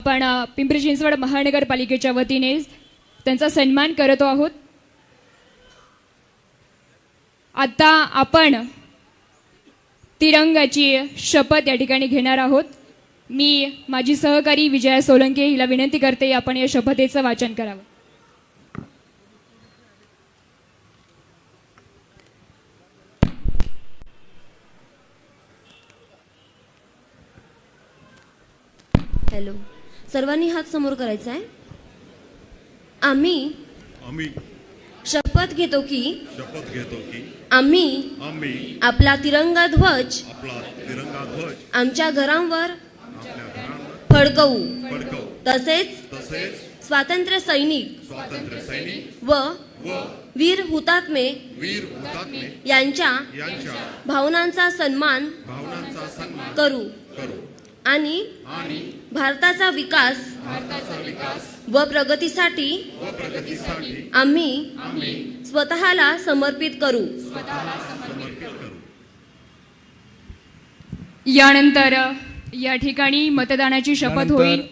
आपण पिंपरी चिंचवड महानगरपालिकेच्या वतीने त्यांचा सन्मान करतो आहोत. आता आपण तिरंगाची शपथ या ठिकाणी घेणार आहोत. मी माझी सहकारी विजया सोलंके हिला विनंती करते आपण या शपथेचं वाचन करावं. हॅलो. सर्वांनी हात समोर करायचा आहे. आम्ही आम्ही शपथ घेतो की शपथ घेतो की आम्ही आम्ही आपला तिरंगा ध्वज आपला तिरंगा ध्वज आमच्या घरांवर फडकवू. फडकवू. तसेच तसेच स्वातंत्र्य सैनिक स्वातंत्र्य सैनिक व व वीर हुतात्मे वीर हुतात्मे यांच्या यांच्या भावनांचा सन्मान भावनांचा सन्मान करू. करू. आणि भारताचा विकास भारताचा विकास व प्रगतीसाठी व प्रगतीसाठी आम्ही आम्ही स्वतःला समर्पित करू. समर्पित करू. यानंतर या ठिकाणी मतदानाची शपथ होईल.